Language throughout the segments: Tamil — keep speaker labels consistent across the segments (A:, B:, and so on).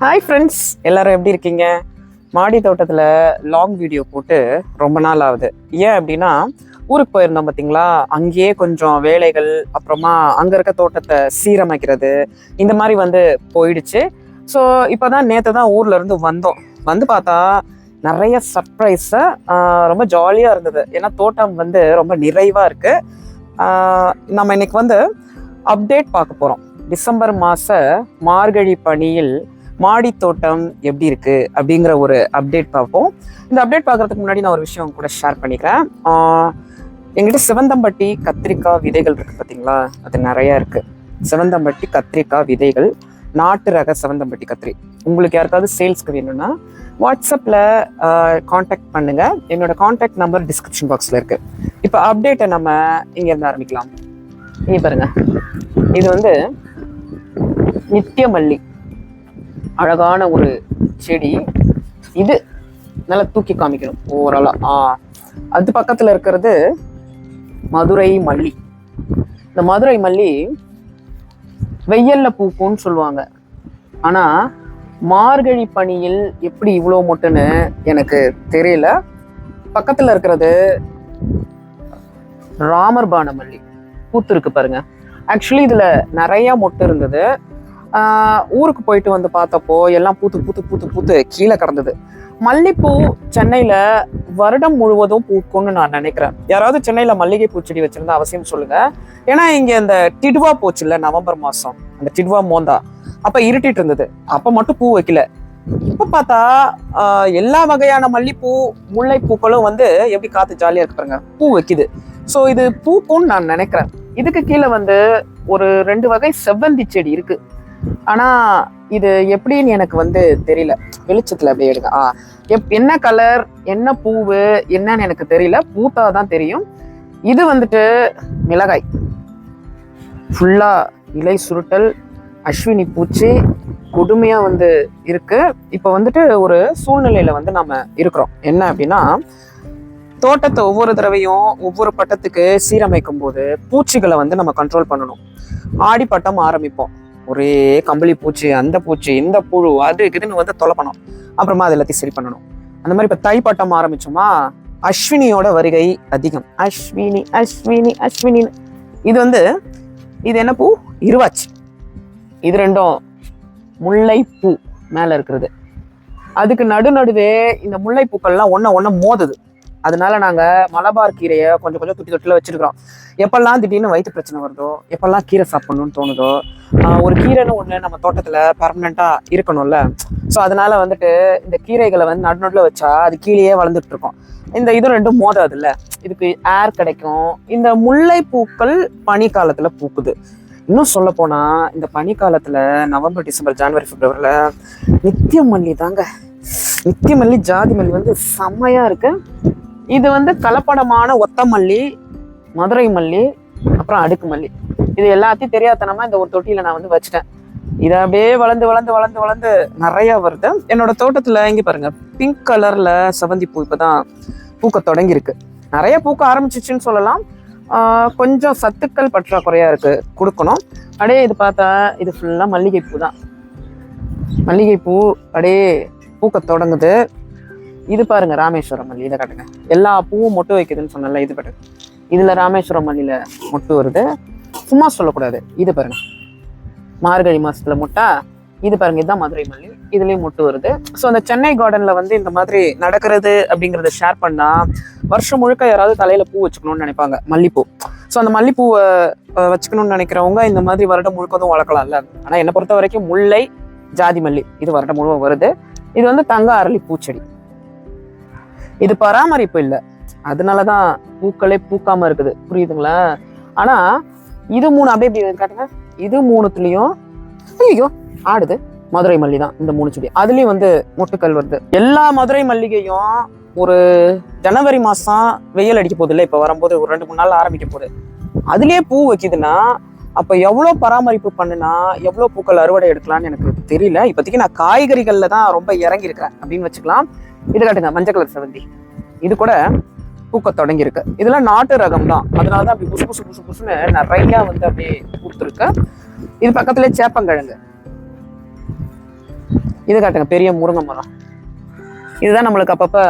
A: ஹாய் ஃப்ரெண்ட்ஸ் எல்லாரும் எப்படி இருக்கீங்க? மாடி தோட்டத்தில் லாங் வீடியோ போட்டு ரொம்ப நாள் ஆகுது. ஏன் அப்படின்னா ஊருக்கு போயிருந்தோம் பார்த்தீங்களா அங்கேயே கொஞ்சம் வேலைகள் அப்புறமா அங்கே இருக்க தோட்டத்தை சீரமைக்கிறது இந்த மாதிரி வந்து போயிடுச்சு. ஸோ இப்போ தான் நேற்று தான் ஊர்லேருந்து வந்தோம். வந்து பார்த்தா நிறைய சர்ப்ரைஸை ரொம்ப ஜாலியாக இருந்தது. ஏன்னா தோட்டம் வந்து ரொம்ப நிறைவாக இருக்குது நம்ம இன்னைக்கு வந்து அப்டேட் பார்க்க போகிறோம் டிசம்பர் மாத மார்கழி பணியில் மாடி தோட்டம் எப்படி இருக்கு அப்படிங்கிற ஒரு அப்டேட் பார்ப்போம். இந்த அப்டேட் பார்க்கறதுக்கு முன்னாடி நான் ஒரு விஷயம் கூட ஷேர் பண்ணிக்கிறேன். எங்கிட்ட சிவந்தம்பட்டி கத்திரிக்காய் விதைகள் இருக்கு பார்த்தீங்களா அது நிறைய இருக்கு. சிவந்தம்பட்டி கத்திரிக்காய் விதைகள் நாட்டு ரக சிவந்தம்பட்டி கத்திரி. உங்களுக்கு யாருக்காவது சேல்ஸ்க்கு வேணும்னா வாட்ஸ்அப்பில் காண்டாக்ட் பண்ணுங்க. என்னோட காண்டாக்ட் நம்பர் டிஸ்கிரிப்ஷன் பாக்ஸில் இருக்கு. இப்போ அப்டேட்டை நம்ம இங்கேருந்து ஆரம்பிக்கலாம். இங்கே பாருங்க. இது வந்து நித்தியமல்லி. அழகான ஒரு செடி. இது நல்லா தூக்கி காமிக்கணும் ஓவராலாக ஆ. அது பக்கத்தில் இருக்கிறது மதுரை மல்லி. இந்த மதுரை மல்லி வெயில்ல பூக்கும்னு சொல்லுவாங்க. ஆனால் மார்கழி பனியில் எப்படி இவ்வளோ மொட்டுன்னு எனக்கு தெரியல. பக்கத்தில் இருக்கிறது ராமர்பான மல்லி பூத்து இருக்கு பாருங்க. ஆக்சுவலி இதில் நிறையா மொட்டு இருந்தது. ஊருக்கு போயிட்டு வந்து பார்த்தப்போ எல்லாம் பூத்து பூத்து பூத்து பூத்து கீழே கிடந்தது. மல்லிப்பூ சென்னையில வருடம் முழுவதும் பூக்கும்னு நான் நினைக்கிறேன். யாராவது சென்னையில மல்லிகை பூச்செடி வச்சிருந்தா அவசியம் சொல்லுங்க. ஏன்னா இங்க இந்த டிடுவா போச்சுல்ல நவம்பர் மாசம். அந்த டிடுவா மோந்தா. அப்ப இருட்டிட்டு இருந்தது. அப்ப மட்டும் பூ வைக்கல. இப்ப பார்த்தா எல்லா வகையான மல்லிப்பூ முல்லைப்பூக்களும் வந்து எப்படி காத்து ஜாலியா இருக்கு பாருங்க. பூ வைக்குது. ஸோ இது பூக்கும்னு நான் நினைக்கிறேன். இதுக்கு கீழே வந்து ஒரு ரெண்டு வகை செவ்வந்தி செடி இருக்கு. ஆனா இது எப்படின்னு எனக்கு வந்து தெரியல. வெளிச்சத்துல அப்படியே எடுங்க. ஆ எப் என்ன கலர் என்ன பூவு என்னன்னு எனக்கு தெரியல. பூத்தா தான் தெரியும். இது வந்துட்டு மிளகாய். ஃபுல்லா இலை சுருட்டல் அஸ்வினி பூச்சி கொடுமையா வந்து இருக்கு. இப்போ வந்துட்டு ஒரு சூழ்நிலையில வந்து நம்ம இருக்கிறோம். என்ன அப்படின்னா தோட்டத்தை ஒவ்வொரு தடவையும் ஒவ்வொரு பட்டத்துக்கு சீரமைக்கும் போது பூச்சிகளை வந்து நம்ம கண்ட்ரோல் பண்ணணும். ஆடி பட்டம் ஆரம்பிப்போம். ஒரே கம்பளி பூச்சி அந்த பூச்சி இந்த புழு அது இதுன்னு வந்து தொலைப்பணும். அப்புறமா அது எல்லாத்தையும் சரி பண்ணணும். அந்த மாதிரி இப்போ தைப்பட்டம் ஆரம்பிச்சோமா? அஸ்வினியோட வருகை அதிகம். அஸ்வினி அஸ்வினி அஸ்வினி. இது வந்து இது என்ன பூ? இருவாச்சு. இது ரெண்டும் முல்லைப்பூ மேலே இருக்கிறது. அதுக்கு நடு நடுவே இந்த முல்லைப்பூக்கள்லாம் ஒன்றை ஒன்று மோதுது. அதனால நாங்கள் மலபார் கீரையை கொஞ்சம் கொஞ்சம் துட்டி தொட்டில் வச்சிருக்கிறோம். எப்பெல்லாம் திடீர்னு வயிற்று பிரச்சனை வருதோ எப்பெல்லாம் கீரை சாப்பிடணும்னு தோணுதோ ஒரு கீரைன்னு ஒன்று நம்ம தோட்டத்தில் பர்மனெண்ட்டாக இருக்கணும்ல. ஸோ அதனால் வந்துட்டு இந்த கீரைகளை வந்து நடுநடுல வச்சா அது கீழேயே வளர்ந்துட்டு இருக்கும். இந்த இது ரெண்டும் மோதாதுல்ல. இதுக்கு ஏர் கிடைக்கும். இந்த முல்லை பூக்கள் பனி காலத்தில் பூக்குது. இன்னும் சொல்ல போனால் இந்த பனி நவம்பர் டிசம்பர் ஜனவரி பிப்ரவரியில் நித்திய மல்லி தாங்க. நித்திய மல்லி ஜாதி மல்லி வந்து செம்மையாக இருக்கு. இது வந்து கலப்படமான ஒத்த மல்லி. மதுரை மல்லி அப்புறம் அடுக்கு மல்லி. இது எல்லாத்தையும் தெரியாதனமா இந்த ஒரு தொட்டியில நான் வந்து வச்சுட்டேன். இதை அப்படியே வளர்ந்து வளர்ந்து வளர்ந்து வளர்ந்து நிறைய வருது. என்னோட தோட்டத்துல இங்க பாருங்க பிங்க் கலர்ல செவந்தி பூ இப்பதான் பூக்க தொடங்கியிருக்கு. நிறைய பூக்க ஆரம்பிச்சிச்சுன்னு சொல்லலாம். கொஞ்சம் சத்துக்கள் பற்றாக்குறையா இருக்கு கொடுக்கணும். அப்படியே இது பார்த்தா இது ஃபுல்லா மல்லிகைப்பூ தான். மல்லிகைப்பூ அப்படியே பூக்க தொடங்குது. இது பாருங்க ராமேஸ்வரம் மல்லி இதை காட்டுங்க. எல்லா பூவும் மொட்டு வைக்குதுன்னு சொன்னல இது பாருங்க இதில் ராமேஸ்வரம் மல்லியில மொட்டு வருது. சும்மா சொல்லக்கூடாது. இது பாருங்க. மார்கழி மாதத்தில் மொட்டா இது பாருங்க இதுதான் மதுரை மல்லி. இதுலேயும் மொட்டு வருது. ஸோ அந்த சென்னை கார்டனில் வந்து இந்த மாதிரி நடக்கிறது அப்படிங்கிறத ஷேர் பண்ணால் வருஷம் முழுக்க யாராவது தலையில் பூ வச்சுக்கணும்னு நினைப்பாங்க. மல்லிப்பூ. ஸோ அந்த மல்லிப்பூவை வச்சுக்கணும்னு நினைக்கிறவங்க இந்த மாதிரி வருடம் முழுக்கதும் வளர்க்கலாம்ல ஆனால் என்னை பொறுத்த வரைக்கும் முல்லை ஜாதி மல்லி இது வருடம் முழுவதும் வருது. இது வந்து தங்க அரளி பூச்செடி இது பராமரிப்பு இல்லை. அதனால தான் பூக்களே பூக்காம இருக்குது. புரியுதுங்களா? ஆனா இது மூணு அப்படியே இப்படி காட்டுங்க. இது மூணுத்துலயும் ஐயோ ஆடுது. மதுரை மல்லி தான் இந்த மூணு செடி. அதுலயும் வந்து மொட்டுக்கல் வருது. எல்லா மதுரை மல்லிகையும் ஒரு ஜனவரி மாசம் வெயில் அடிக்க போகுது இல்லை? இப்ப வரும்போது ஒரு ரெண்டு மூணு நாள் ஆரம்பிக்க போகுது. அதுலயே பூ வைக்குதுன்னா அப்ப எவ்வளவு பராமரிப்பு பண்ணுனா எவ்வளவு பூக்கள் அறுவடை எடுக்கலாம்னு எனக்கு தெரியல. இப்போதைக்கு நான் காய்கறிகள்ல தான் ரொம்ப இறங்கி அப்படின்னு வச்சுக்கலாம். இது காட்டுங்க மஞ்சள் கலர் செவந்தி இது கூட பூக்க தொடங்கியிருக்கு. இதெல்லாம் நாட்டு ரகம் தான் அதனால தான் அப்படி புசு புசு புசு புசுன்னு நிறைய வந்து அப்படியே பூத்துருக்கு இது பக்கத்துல சேப்பங்கிழங்கு. இது காட்டுங்க பெரிய முருங்கை மரம். இதுதான் நம்மளுக்கு அப்பப்ப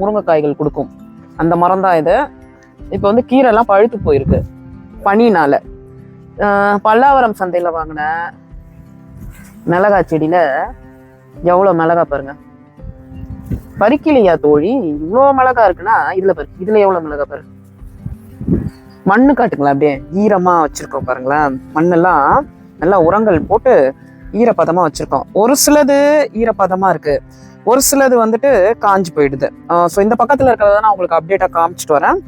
A: முருங்கைக்காய்கள் கொடுக்கும். அந்த மரம் தான் இது. இப்போ வந்து கீரைலாம் பழுத்து போயிருக்கு பனினால. பல்லாவரம் சந்தையில் வாங்கின மிளகாய் செடியில எவ்வளோ மிளகா பாருங்க. பறிக்கலையா தோழி? இவ்வளோ மிளகா இருக்குன்னா இதுல பறி இதுல எவ்வளவு மிளகா பாரு? மண்ணு காட்டுங்களா அப்படியே ஈரமா வச்சிருக்கோம் பாருங்களேன் மண்ணெல்லாம் நல்லா உரங்கள் போட்டு ஈரப்பதமா வச்சிருக்கோம். ஒரு சிலது ஈரப்பதமா இருக்கு. ஒரு சிலது வந்துட்டு காஞ்சு போயிடுது. ஸோ இந்த பக்கத்தில் இருக்கிறத நான் உங்களுக்கு அப்டேட்டாக காமிச்சிட்டு வரேன்.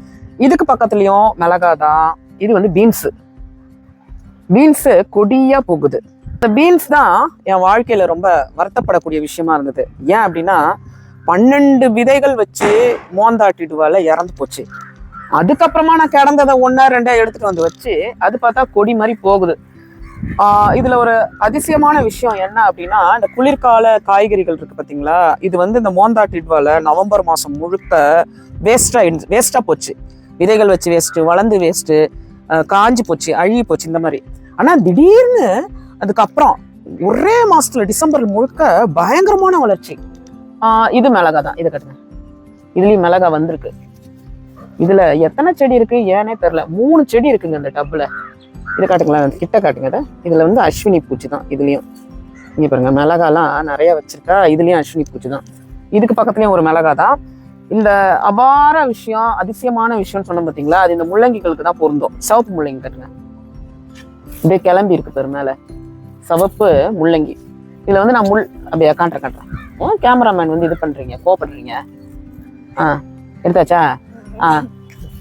A: இதுக்கு பக்கத்துலேயும் மிளகா தான். இது வந்து பீன்ஸு பீன்ஸு கொடியாக போகுது. இந்த பீன்ஸ் தான் என் வாழ்க்கையில் ரொம்ப வருத்தப்படக்கூடிய விஷயமா இருந்தது. ஏன் அப்படின்னா பன்னெண்டு விதைகள் வச்சு மோந்தாட்டிடுவால இறந்து போச்சு. அதுக்கப்புறமா நான் கிடந்ததை ஒன்றா ரெண்டா எடுத்துட்டு வந்து வச்சு அது பார்த்தா கொடி மாதிரி போகுது. இதில் இதுல ஒரு அதிசயமான விஷயம் என்ன அப்படின்னா இந்த குளிர்கால காய்கறிகள் இருக்கு பாத்தீங்களா இது வந்து இந்த மோந்தாட்டிடுவால நவம்பர் மாசம் முழுக்க வேஸ்டா வேஸ்டா போச்சு. விதைகள் வச்சு வேஸ்ட்டு வளர்ந்து வேஸ்ட்டு காஞ்சி போச்சு அழுகி போச்சு இந்த மாதிரி. ஆனால் திடீர்னு அதுக்கப்புறம் ஒரே மாதத்தில் டிசம்பர் முழுக்க பயங்கரமான வளர்ச்சி. இது மிளகா தான் இதை கட்டுங்க. இதுலயும் மிளகா வந்திருக்கு. இதுல எத்தனை செடி இருக்கு? ஏனே தெரில மூணு செடி இருக்குங்க இந்த டப்புல. இதை காட்டுங்களா கிட்ட காட்டுங்க இதை. இதுல வந்து அஸ்வினி பூச்சி தான் இதுலயும். இங்க பாருங்க மிளகாலாம் நிறைய வச்சிருக்கா. இதுலயும் அஸ்வினி பூச்சி தான் இதுக்கு பக்கத்துலயும் ஒரு மிளகா தான் இந்த அபார விஷயம் அதிசயமான விஷயம்னு சொன்னோம் பார்த்தீங்களா அது இந்த முள்ளங்கிகளுக்கு தான் பொருந்தும். சிவப்பு முள்ளங்கி கட்டுங்க. இப்படியே கிளம்பி இருக்கு பெரு மேல. சிவப்பு முள்ளங்கி. இதில் வந்து நான் முள் அப்படியே காட்டுறேன் காட்டுறேன் ஏன் கேமராமேன் வந்து இது பண்ணுறீங்க கோபப்படுறீங்க ஆ எடுத்தாச்சா? ஆ.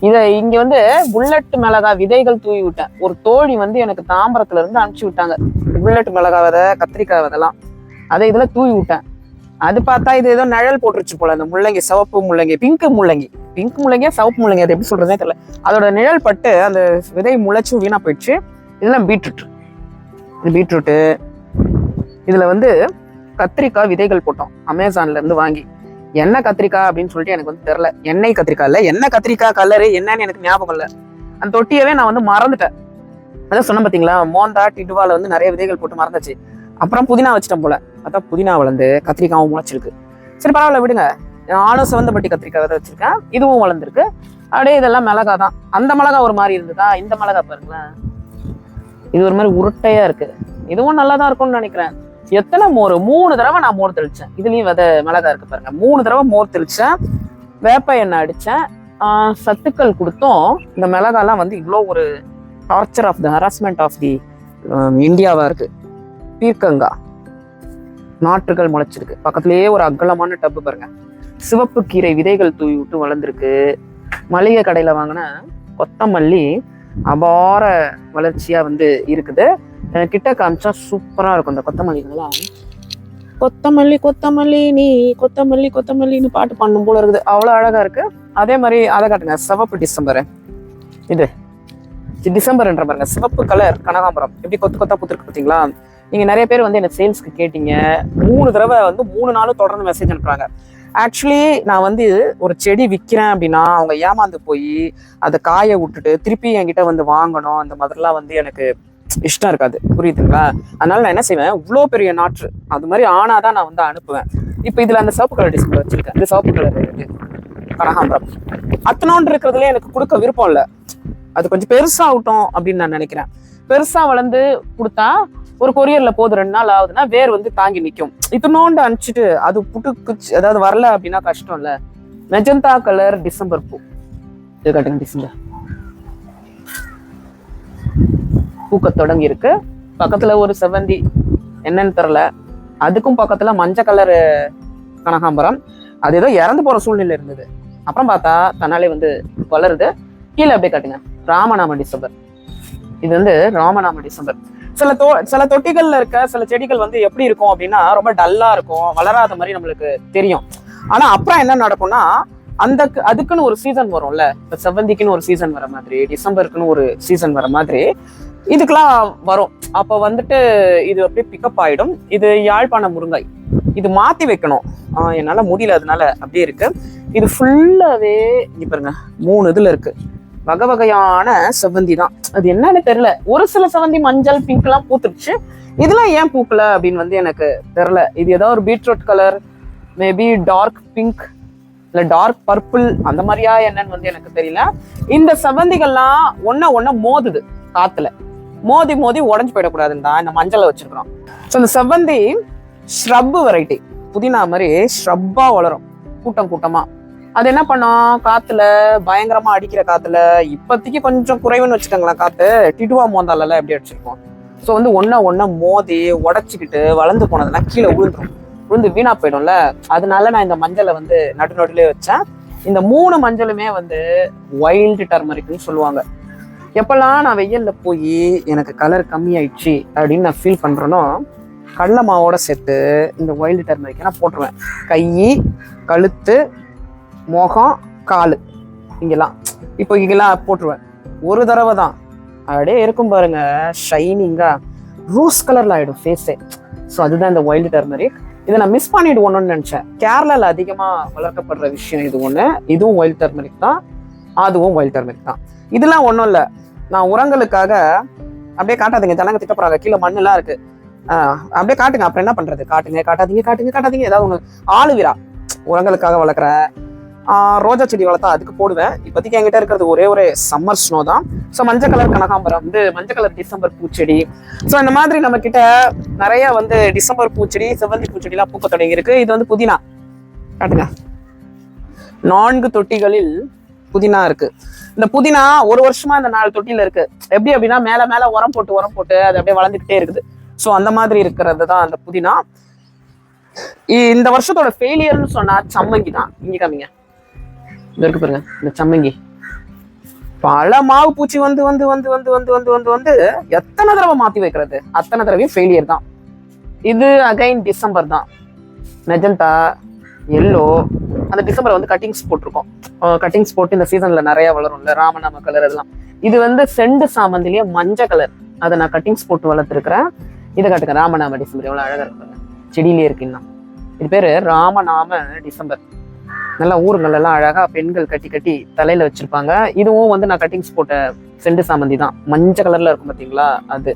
A: இதை இங்கே வந்து புல்லட் மிளகா விதைகள் தூவி விட்டேன். ஒரு தோழி வந்து எனக்கு தாம்பரத்துல இருந்து விட்டாங்க. புல்லட் மிளகா விதை கத்திரிக்காய் விதெல்லாம் அதை இதில் தூவி விட்டேன். அது பார்த்தா இது ஏதோ நிழல் போட்டுருச்சு போல அந்த முள்ளங்கி சிவப்பு முள்ளங்கி பிங்க் முள்ளங்கி. பிங்க் முள்ளங்கியா சிவப்பு முள்ளங்கி அது எப்படி சொல்றதுனே தெரியல. அதோட நிழல் பட்டு அந்த விதை முளைச்சும் வீணா போயிடுச்சு. இதெல்லாம் பீட்ரூட் இது பீட்ரூட்டு இதில் வந்து கத்திரிக்காய் விதைகள் போட்டோம் அமேசான்லேருந்து வாங்கி. என்ன கத்திரிக்காய் அப்படின்னு சொல்லிட்டு எனக்கு வந்து தெரில எண்ணெய் கத்திரிக்காய் இல்லை என்ன கத்திரிக்காய் கலரு என்னன்னு எனக்கு ஞாபகம் இல்லை. அந்த தொட்டியவே நான் வந்து மறந்துட்டேன். அதான் சொன்ன பார்த்தீங்களா மோந்தா டிடுவால வந்து நிறைய விதைகள் போட்டு மறந்துச்சு. அப்புறம் புதினா வச்சிட்டேன் போல. அதான் புதினா வளர்ந்து கத்திரிக்காவும் முளைச்சிருக்கு. சரி பரவாயில்ல விடுங்க. நானும் சிவந்தப்பட்டி கத்திரிக்காய் விதை வச்சிருக்கேன். இதுவும் வளர்ந்துருக்கு. அப்படியே இதெல்லாம் மிளகா தான். அந்த மிளகா ஒரு மாதிரி இருந்ததா? இந்த மிளகா பாருங்களேன். இது ஒரு மாதிரி உருட்டையா இருக்கு. இதுவும் நல்லா தான் இருக்கும்னு நினைக்கிறேன். எத்தனை மோர்? மூணு தடவை நான் மோர் தெளிச்சேன். இதுலயும் வித மிளகா இருக்கு பாருங்க. மூணு தடவை மோர் தெளிச்சேன். வேப்ப எண்ணெய் அடித்தேன் சத்துக்கள் கொடுத்தும். இந்த மிளகாலாம் வந்து இவ்வளோ ஒரு torture of the harassment of the இந்தியாவாக இருக்கு. பீர்க்கங்கா. நாற்றுகள் முளைச்சிருக்கு. பக்கத்துலயே ஒரு அகலமான டப்பு பாருங்க. சிவப்பு கீரை விதைகள் தூவி விட்டு வளர்ந்துருக்கு. மளிகை கடையில் வாங்கின கொத்தமல்லி அபார வளர்ச்சியாக வந்து இருக்குது. கிட்ட காமிச்சா சூப்பரா இருக்கும் இந்த கொத்தமல்லிங்கெல்லாம் கொத்தமல்லி கொத்தமல்லி நீ கொத்தமல்லி கொத்தமல்லின்னு பாட்டு பண்ணும் போல இருக்குது. அவ்வளோ அழகா இருக்கு. அதே மாதிரி அதை காட்டுங்க. சிவப்பு டிசம்பர். இது. டிசம்பர்ன்ற பாருங்க. சிவப்பு கலர் கனகாம்பரம். எப்படி கொத்து கொத்தா பூத்துருக்கு பார்த்தீங்களா? நீங்க நிறைய பேர் வந்து என்ன சேல்ஸ்க்கு கேட்டீங்க. மூணு தடவை வந்து மூணு நாளும் தொடர்ந்து மெசேஜ் அனுப்புறாங்க. ஆக்சுவலி நான் வந்து ஒரு செடி விற்கிறேன் அப்படின்னா அவங்க ஏமாந்து போய் அதை காய விட்டுட்டு திருப்பி என்கிட்ட வந்து வாங்கணும். அந்த மாதிரிலாம் வந்து எனக்கு இஷ்டம் இருக்காது. புரியுதுங்களா? அதனால நான் என்ன செய்வேன்? இவ்வளோ பெரிய நாற்று அது மாதிரி ஆனாதான் நான் வந்து அனுப்புவேன். இப்போ இதுல அந்த சிவப்பு கலர் டிஸ்பிளே வச்சிருக்கேன். இந்த சிவப்பு கலர் இருக்கு. கனகாம்பரம் அத்தனோண்டு இருக்கிறதுல எனக்கு கொடுக்க விருப்பம் இல்லை. அது கொஞ்சம் பெருசாகட்டும் அப்படின்னு நான் நினைக்கிறேன். பெருசா வளர்ந்து கொடுத்தா ஒரு கொரியர்ல போது ரெண்டு நாள் ஆகுதுன்னா வேர் வந்து தாங்கி நிற்கும் இத்தனோண்டு அனுப்பிச்சிட்டு அது புட்டுக்குச்சு அதாவது வரல அப்படின்னா கஷ்டம் இல்ல. மெஜந்தா கலர் டிசம்பர் பூ. இது கட்டுங்க டிசம்பர்? பூக்க தொடங்கி இருக்கு பக்கத்துல ஒரு செவ்வந்தி. என்னன்னு தெரில அதுக்கும் பக்கத்துல மஞ்சள் கலர் கனகாம்பரம். அது ஏதோ இறந்து போற சூழ்நிலை இருந்தது. அப்புறம் பார்த்தா தன்னாலே வந்து வளருது. கீழே அப்படியே காட்டுங்க. ராமநாம டிசம்பர் இது வந்து ராமநாம டிசம்பர் சில தோ சில தொட்டிகள்ல இருக்க சில செடிகள் வந்து எப்படி இருக்கும் அப்படின்னா ரொம்ப டல்லா இருக்கும். வளராத மாதிரி நம்மளுக்கு தெரியும். ஆனா அப்புறம் என்ன நடக்கும்னா அந்த அதுக்குன்னு ஒரு சீசன் வரும்ல. இப்ப செவ்வந்திக்குன்னு ஒரு சீசன் வர மாதிரி டிசம்பருக்குன்னு ஒரு சீசன் வர மாதிரி இதுக்கெல்லாம் வரும். அப்ப வந்துட்டு இது அப்படியே பிக்கப் ஆயிடும். இது யாழ்ப்பாண முருங்கை. இது மாத்தி வைக்கணும். என்னால் என்னால முடியல. அதனால அப்படியே இருக்கு. இது ஃபுல்லாவே இங்க பாருங்க. மூணு இதுல இருக்கு. வகை வகையான செவ்வந்தி தான். அது என்னன்னு தெரியல. ஒரு சில செவ்வந்தி மஞ்சள் பிங்க் எல்லாம் பூத்துருச்சு. இதெல்லாம் ஏன் பூக்கல அப்படின்னு வந்து எனக்கு தெரியல. இது ஏதோ ஒரு beetroot colour maybe dark pink இல்ல டார்க் பர்பிள் அந்த மாதிரியா என்னன்னு வந்து எனக்கு தெரியல. இந்த செவ்வந்திகள்லாம் ஒன்ன ஒன்ன மோதுது காத்துல. மோதி மோதி உடஞ்சு போயிடக்கூடாதுன்னு தான் இந்த மஞ்சளை வச்சிருக்கிறோம். ஸோ இந்த செவ்வந்தி ஷ்ரப் வெரைட்டி புதினா மாதிரி ஸ்ரப்பாக வளரும். கூட்டம் கூட்டமாக அது என்ன பண்ணோம்? காத்துல பயங்கரமா அடிக்கிற காத்துல இப்போதைக்கு கொஞ்சம் குறைவுன்னு வச்சுக்கோங்களேன் காத்து. டிடுவா மோந்தால எப்படி அடிச்சிருக்கோம் ஸோ வந்து ஒன்ன ஒன்ன மோதி உடச்சிக்கிட்டு வளர்ந்து போனதுனா கீழே விழுந்துரும். விழுந்து வீணா போயிடும்ல? அதனால நான் இந்த மஞ்சளை வந்து நடு நடுலே வச்சேன். இந்த மூணு மஞ்சளுமே வந்து வைல்டு டர்மரிக்னு சொல்லுவாங்க. எப்பெல்லாம் நான் வெயிலில் போய் எனக்கு கலர் கம்மியாயிடுச்சு அப்படின்னு நான் ஃபீல் பண்ணுறேனோ கடல மாவோட சேர்த்து இந்த ஒயில்டு டர்மரிக்கை நான் போட்டுருவேன். கை கழுத்து முகம் கால். இங்கெல்லாம். இப்போ இங்கெல்லாம் போட்டுருவேன். ஒரு தடவை தான். அப்படியே இருக்கும் பாருங்க. ஷைனிங்காக ரூஸ் கலரில் ஆகிடும் ஃபேஸே ஸோ அதுதான் இந்த ஒயில்டு டர்மரிக் இதை நான் மிஸ் பண்ணிடுவோம்னு நினச்சேன். கேரளாவில் அதிகமாக வளர்க்கப்படுற விஷயம் இது ஒன்று இதுவும் ஒயில்டு டர்மரிக் தான். அதுவும் வைல்ட் டர்மரிக் தான். இதெல்லாம் ஒன்றும் இல்லை. நான் உரங்களுக்காக அப்படியே காட்டாதீங்க. ஜனங்க திட்டப்படுறாங்க கீழே மண்ணெல்லாம் இருக்கு. அப்படியே காட்டுங்க. அப்புறம் என்ன பண்றது? காட்டுங்க காட்டாதீங்க காட்டுங்க காட்டாதீங்க. ஏதாவது ஒன்று ஆளுவிரா உரங்களுக்காக வளர்க்குறேன் ரோஜா செடி வளர்த்தா அதுக்கு போடுவேன். இப்போதைக்கு என்கிட்ட இருக்கிறது ஒரே ஒரு சம்மர் ஸ்னோ தான். ஸோ மஞ்சள் கலர் கனகாம்பரம் வந்து மஞ்சள் கலர் டிசம்பர் பூச்செடி. ஸோ இந்த மாதிரி நம்ம கிட்ட நிறைய வந்து டிசம்பர் பூச்செடி செவ்வந்தி பூச்செடிலாம் பூக்க தொடங்கி இருக்கு இது வந்து புதினா. காட்டுங்க. நான்கு தொட்டிகளில் புதினா இருக்கு. இந்த புதினா ஒரு வருஷமா இந்த நாலு தொட்டியில இருக்கு. எப்படி அப்படின்னா மேல மேல உரம் போட்டு உரம் போட்டு அது அப்படியே வளர்ந்துக்கிட்டே இருக்குது. ஸோ அந்த மாதிரி இருக்கிறது தான் அந்த புதினா. இ- இந்த வருஷத்தோட ஃபெயிலியர்னு சொன்னா சம்மங்கி தான். இங்க காமிங்க. இந்த இருக்கு பாருங்க இந்த சம்மங்கி. பல மாவு பூச்சி வந்து வந்து வந்து வந்து வந்து வந்து வந்து வந்து எத்தனை தடவை மாத்தி வைக்கிறது? அத்தனை தடவையும் ஃபெயிலியர் தான். இது அகைன் டிசம்பர் தான். மெஜந்தா எல்லோ அந்த டிசம்பர் வந்து கட்டிங்ஸ் போட்டிருக்கோம். கட்டிங்ஸ் போட்டு இந்த சீசன்ல நிறைய வளரும்ல ராமநாம கலர் அதெல்லாம் இது வந்து செண்டு சாமந்திலேயே மஞ்சள் கலர் அதை நான் கட்டிங்ஸ் போட்டு வளர்த்துருக்கிறேன். இதை காட்டுங்க ராமநாம டிசம்பர். எவ்வளோ அழகாக இருக்குங்க செடியிலே இருக்கு இன்னும். இது பேர் ராமநாம டிசம்பர். நல்லா ஊருங்கள் எல்லாம் பெண்கள் கட்டி கட்டி தலையில் வச்சுருப்பாங்க. இதுவும் வந்து நான் கட்டிங்ஸ் போட்ட செண்டு சாமந்தி தான். மஞ்சள் கலரில் இருக்கும் பார்த்தீங்களா அது.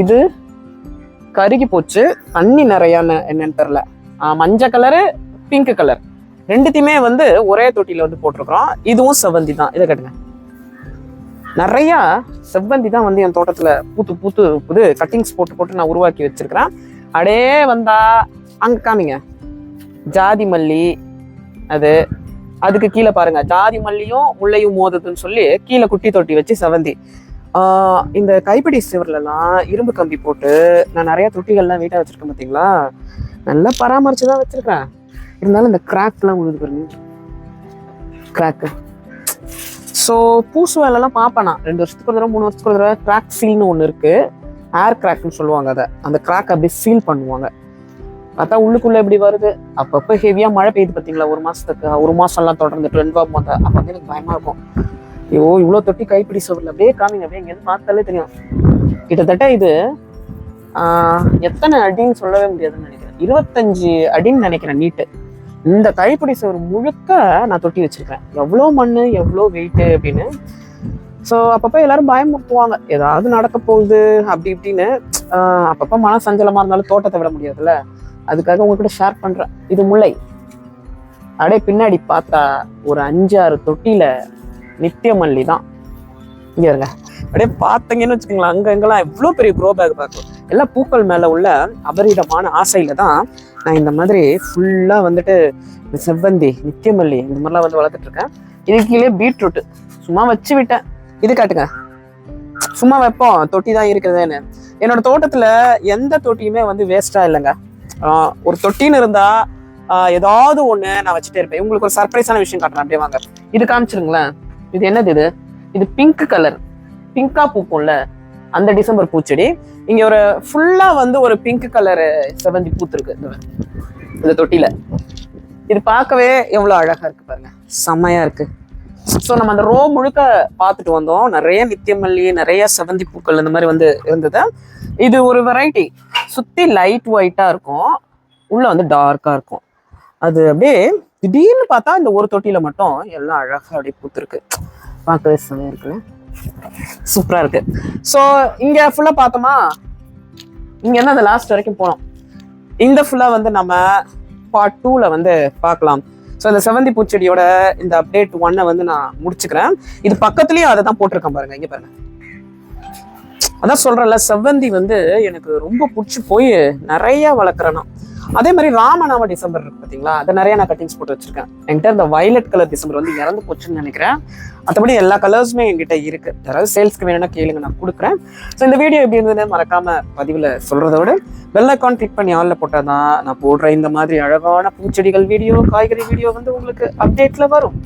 A: இது கருகி போச்சு. தண்ணி நிறையான்னு என்னன்னு தெரில மஞ்சள் கலரு பிங்க் கலர். ரெண்டுத்தையுமே வந்து ஒரே தொட்டியில் வந்து போட்டிருக்கிறோம். இதுவும் செவ்வந்தி தான். இதை கட்டுங்க. நிறையா செவ்வந்தி தான் வந்து என் தோட்டத்தில் பூத்து பூத்து புது கட்டிங்ஸ் போட்டு போட்டு நான் உருவாக்கி வச்சிருக்கிறேன். அடே வந்தா அங்கே காமிங்க. ஜாதி மல்லி அது அதுக்கு கீழே பாருங்க. ஜாதி மல்லியும் முள்ளையும் மோதுதுன்னு சொல்லி கீழே குட்டி தொட்டி வச்சு செவந்தி இந்த கைப்பிடி சுவர்லலாம் இரும்பு கம்பி போட்டு நான் நிறைய தொட்டிகள்லாம் வீட்டாக வச்சுருக்கேன் பார்த்தீங்களா நல்லா பராமரிச்சு தான் வச்சிருக்கேன் இருந்தாலும் இந்த கிராக்லாம் உழுது பாருங்க. கிராக்கு ஸோ பூசு வேலைலாம் பார்ப்பேன் நான். ரெண்டு வருஷத்துக்கு ஒரு தடவை மூணு வருஷத்துக்கு ஒரு தடவை கிராக் சீல்னு ஒன்று இருக்குது ஏர் கிராக்னு சொல்லுவாங்க அதை. அந்த கிராக் அப்படியே சீல் பண்ணுவாங்க. பார்த்தா உள்ளுக்குள்ளே எப்படி வருது? அப்பப்போ ஹெவியாக மழை பெய்யுது பார்த்தீங்களா? ஒரு மாதத்துக்கு ஒரு மாதம்லாம் தொடர்ந்து டுவெண்ட்டி போது அப்போ வந்து எனக்கு பயமாக இருக்கும். ஐயோ இவ்வளோ தொட்டி கைப்பிடி சோறில் அப்படியே காமிங்க அப்படியே எங்கேருந்து பார்த்தாலே தெரியும். கிட்டத்தட்ட இது எத்தனை அடின்னு சொல்லவே முடியாதுன்னு நினைக்கிறேன். இருபத்தஞ்சு அடின்னு நினைக்கிறேன் நீட்டு. இந்த கைப்பிடி சோறு முழுக்க நான் தொட்டி வச்சிருக்கேன். எவ்வளோ மண் எவ்வளோ வெயிட்டு அப்படின்னு. ஸோ அப்பப்போ எல்லாரும் பயமுறுத்துவாங்க. ஏதாவது நடக்க போகுது அப்படி இப்படின்னு. அப்பப்போ மன சஞ்சலமாக இருந்தாலும் தோட்டத்தை விட முடியாதுல்ல. அதுக்காக உங்ககிட்ட ஷேர் பண்ணுறேன் இது முல்லை. அப்படியே பின்னாடி பார்த்தா ஒரு அஞ்சாறு தொட்டியில நித்திய மல்லி தான். இங்கே இருங்க. அப்படியே பார்த்தீங்கன்னு வச்சுக்கோங்களேன். அங்கே எங்கெல்லாம் எவ்வளோ பெரிய க்ரோ பேக் பார்க்கலாம் எல்லாம் பூக்கள் மேலே உள்ள அபரிதமான ஆசையில தான் நான் இந்த மாதிரி ஃபுல்லாக வந்துட்டு இந்த செவ்வந்தி நித்தியமல்லி இந்த மாதிரிலாம் வந்து வளர்த்துட்டு இருக்கேன். இதுக்கு கீழே பீட்ரூட் சும்மா வச்சு விட்டேன். இது காட்டுங்க. சும்மா வைப்போம். தொட்டி தான் இருக்குதுன்னு என்னோட தோட்டத்தில் எந்த தொட்டியுமே வந்து வேஸ்ட்டாக இல்லைங்க. ஒரு தொட்டின்னு இருந்தால் ஏதாவது ஒன்று நான் வச்சுட்டே இருப்பேன். உங்களுக்கு ஒரு சர்ப்ரைஸான விஷயம் காட்டுறேன். அப்படியே வாங்க. இது காமிச்சிருங்களேன். இது என்னது இது? இது பிங்க் கலர் பிங்காக பூக்கும்ல. அந்த டிசம்பர் பூச்செடி. இங்க ஒரு ஃபுல்லா வந்து ஒரு பிங்க் கலர் செவந்தி பூத்திருக்கு. இந்த இந்த தொட்டியில. இது பார்க்கவே எவ்வளவு அழகா இருக்கு பாருங்க. செம்மையா இருக்கு. ஸோ நம்ம அந்த ரோ முழுக்க பார்த்துட்டு வந்தோம். நிறைய நித்தியமல்லி நிறைய செவந்தி பூக்கள் இந்த மாதிரி வந்து இருந்தது. இது ஒரு வெரைட்டி சுத்தி லைட் ஒயிட்டா இருக்கும். உள்ள வந்து டார்க்கா இருக்கும். அது அப்படியே திடீர்னு பார்த்தா இந்த ஒரு தொட்டியில மட்டும் எல்லாம் அழகா அப்படியே பூத்துருக்கு. பார்க்கவே செம்மையாக இருக்குல்ல? சூப்பராக இருக்கு. ஸோ இங்கே ஃபுல்லாக பார்த்தோமா? இங்கே என்ன அந்த லாஸ்ட் வரைக்கும் போனோம். இந்த ஃபுல்லாக வந்து நம்ம பார்ட் டூவில் வந்து பார்க்கலாம். ஸோ இந்த செவந்தி பூச்செடியோட இந்த அப்டேட் ஒன்னை வந்து நான் முடிச்சுக்கிறேன். இது பக்கத்துலேயும் அதை தான் போட்டிருக்கேன் பாருங்க இங்கே பாருங்க. அதான் சொல்றேன்ல செவ்வந்தி வந்து எனக்கு ரொம்ப பிடிச்சி போய் நிறைய வளர்க்குறேன் நான். அதே மாதிரி ராமநாம டிசம்பர் இருக்கு பார்த்தீங்களா அதை நிறைய நான் கட்டிங்ஸ் போட்டு வச்சிருக்கேன். என்கிட்ட இந்த வயலட் கலர் டிசம்பர் வந்து இறந்து போச்சுன்னு நினைக்கிறேன். மற்றபடி எல்லா கலர்ஸுமே என்கிட்ட இருக்கு. யாராவது சேல்ஸ்க்கு வேணும்னா கேளுங்க நான் கொடுக்குறேன். ஸோ இந்த வீடியோ எப்படி இருந்ததுன்னு மறக்காம பதிவில் சொல்றதை விட பெல் ஐக்கான் கிளிக் பண்ணி ஆளில் போட்டால் தான் நான் போடுற இந்த மாதிரி அழகான பூச்செடிகள் வீடியோ காய்கறி வீடியோ வந்து உங்களுக்கு அப்டேட்ல வரும்.